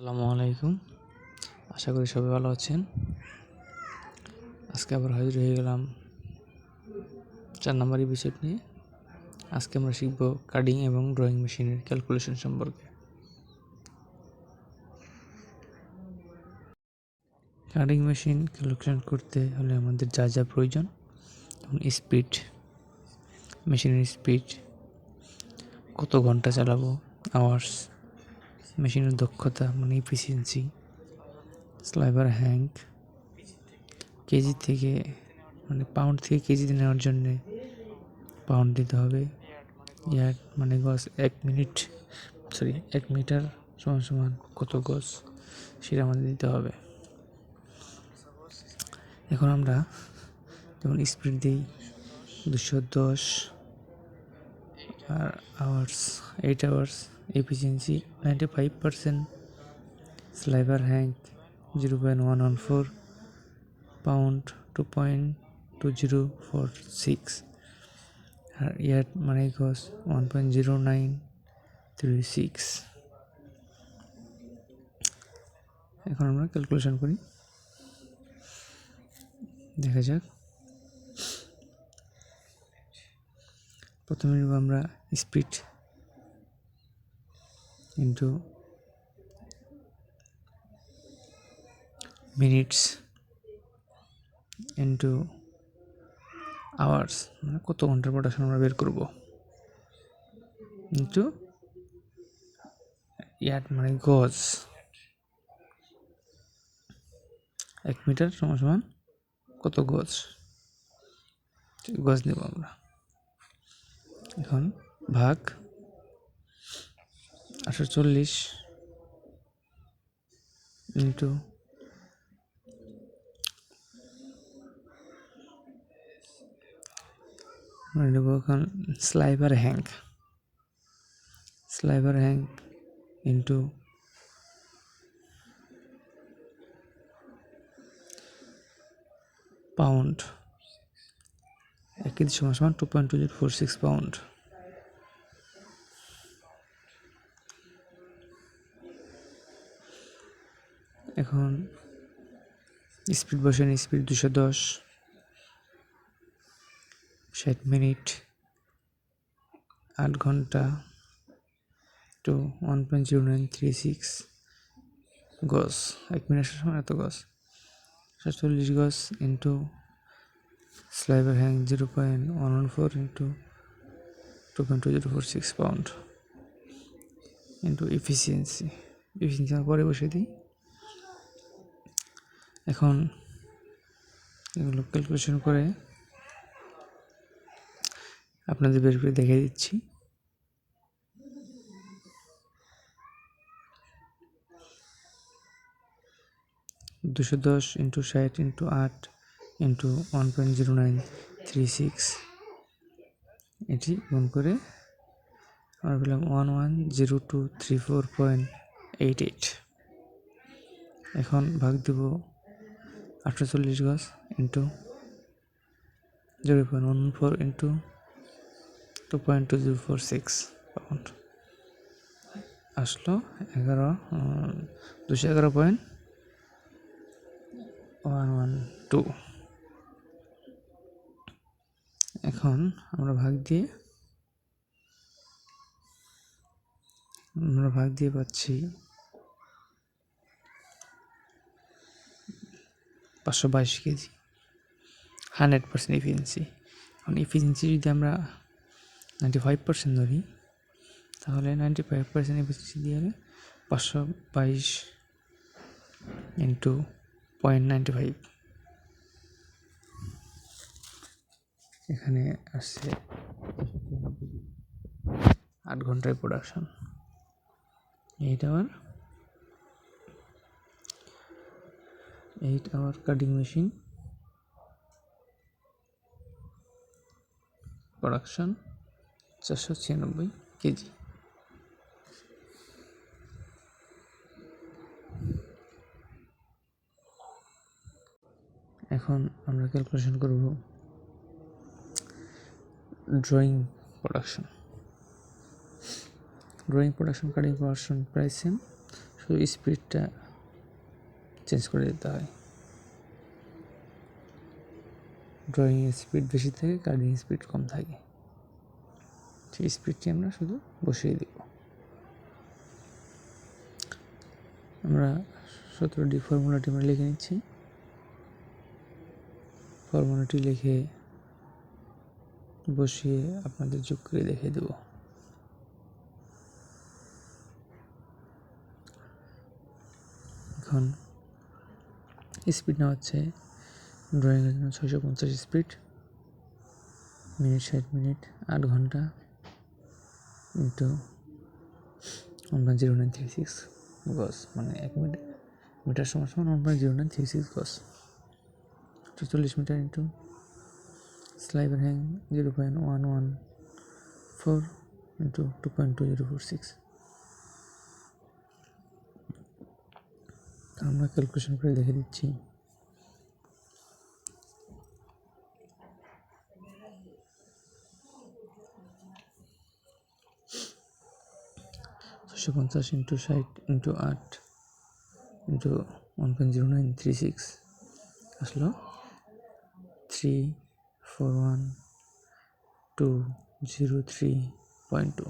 আসসালামু আলাইকুম। আশা করি সবাই ভালো আছেন। আজকে আবার হাজির হয়ে গেলাম চার নম্বর বিষয় নিয়ে। আজকে আমরা শিখব কাটিং এবং ড্রয়িং মেশিনের ক্যালকুলেশন সম্পর্কে। কাটিং মেশিন ক্যালকুলেশন করতে হলে আমাদের যা যা প্রয়োজন স্পিড মেশিনের স্পিড কত ঘণ্টা চালাবো আওয়ার্স মেশিনের দক্ষতা মানে ইফিসিয়েন্সি স্লাইভার হ্যাঙ্ক কেজি থেকে মানে পাউন্ড থেকে কেজিতে নেওয়ার জন্যে পাউন্ড দিতে হবে। ইয়ার মানে গজ এক মিনিট সরি এক মিটার সমান সমান কত গজ সেটা আমাদের দিতে হবে। এখন আমরা যেমন স্পিড দিই দুশো দশ, আর hours eight hours four six আর ইয়ার মানে গস one point zero nine three six এখন আমরা ক্যালকুলেশন করি। দেখা যাক। প্রথমে আমরা speed into minutes into hours মানে কত ঘণ্টার প্রোডাকশন আমরা বের করব? ইন্টু ইয়ার্ড মানে গজ। এক মিটার সমান সমান কত গজ? গজ নেব আমরা। এখন ভাগ আটশো চল্লিশ। ইন্টু এখন sliver hank. Sliver hank into pound. এক কেজি সমান সমান two point two zero four six pound এখন স্পিড বসেন স্পিড দুশো দশ, ষাট মিনিট, আট ঘণ্টা two one point zero nine three six গজ এক মিনিটের সময় এত গজ সাতচল্লিশ গজ into sliver hang zero point one one four into two point two zero four six pound into efficiency efficiency পরে বসে দিই। এখন এগুলো ক্যালকুলেশন করে আপনাদের বের করে দেখে দিচ্ছি। দুশো দশ ইন্টু ষাট ইন্টু আট into one point zero nine three six এটি গুণ করে আমরা পেলাম one one zero two three four point eight eight এখন ভাগ দেব আটশো চল্লিশ গজ into zero point one four into two point two zero four six pound আসলো এগারো দুশো এগারো পয়েন্ট ওয়ান ওয়ান টু এখন আমরা ভাগ দিয়ে, আমরা ভাগ দিয়ে পাচ্ছি পাঁচশো বাইশ কেজি। হান্ড্রেড পার্সেন্ট এফিসিয়েন্সি এখন এফিসিয়েন্সি যদি আমরা নাইনটি ফাইভ পার্সেন্ট ধরি, তাহলে নাইনটি ফাইভ পার্সেন্ট এফিসিয়েন্সি দিয়ে হলে পাঁচশো বাইশ ইন্টু পয়েন্ট নাইনটি ফাইভ এখানে আসছে আট ঘন্টায় প্রোডাকশন এইটা hour eight hour cutting machine. Production চারশো ছিয়ানব্বই কেজি। এখন আমরা ক্যালকুলেশন করব drawing production. Drawing production, cutting production price same. শুধু স্পিডটা চেঞ্জ করে দিতে হয়। ড্রয়িং স্পিড বেশি থাকে কাটিং স্পিড কম থাকে। সেই স্পিডটি আমরা শুধু বসিয়ে দেব। আমরা সতেরো ডি ফর্মুলাটি আমরা লিখে নিচ্ছি। ফর্মুলাটি লিখে বসিয়ে আপনাদের যোগ করে দেখিয়ে দেবো। এখন স্পিড নেওয়া হচ্ছে। ড্রয়িংয়ের জন্য ছয়শো পঞ্চাশ স্পিড। মিনিট ষাট মিনিট, আট ঘণ্টা into one point zero nine three six গজ মানে এক মিটার মিটার সমান সমান one point zero nine three six গজ। চল্লিশ metre into sliver hank zero point one one four into two point two zero four six আমরা calculation করে দেখে দিচ্ছি। ছশো পঞ্চাশ ইন্টু ষাট ইন্টু আট into one point zero nine three six আসলো three four one two zero three point two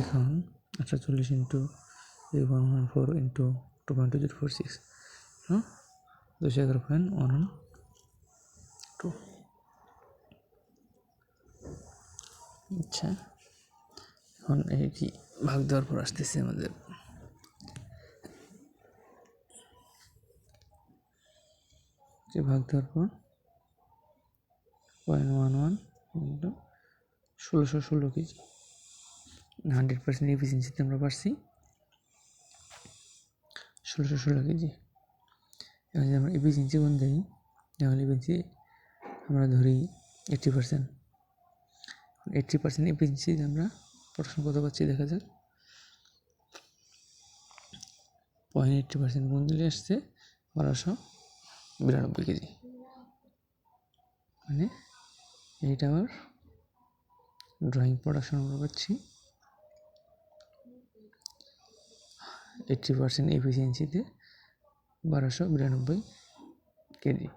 এখন আটশো চল্লিশ into one one four into two point two zero four six হ্যাঁ দুশো এগারো পয়েন্ট ওয়ান টু আচ্ছা এখন এইটি ভাগ দেওয়ার পর আসতেছে আমাদের। ভাগ দেওয়ার পর পয়েন্ট ওয়ান ওয়ান ষোলোশো ষোলো কেজি। হান্ড্রেড পার্সেন্ট এফিসিয়েন্সিতে আমরা পারছি। ষোলোশো ষোলো কেজি। এখন যদি আমরা এফিসিয়েন্সি গুণ দিই, তাহলে এফিসিয়েন্সি আমরা ধরি eighty percent. Eighty percent efficiency আমরা প্রশ্ন কত পাচ্ছি দেখা যাক। পয়েন্ট এইট্টি পার্সেন্ট গুণ দিলে আসছে বারোশো বিরানব্বই কেজি। মানে এইটা আমার ড্রয়িং প্রোডাকশন আমরা পাচ্ছি। এইট্টি পার্সেন্ট এফিসিয়েন্সিতে বারোশো বিরানব্বই কেজি।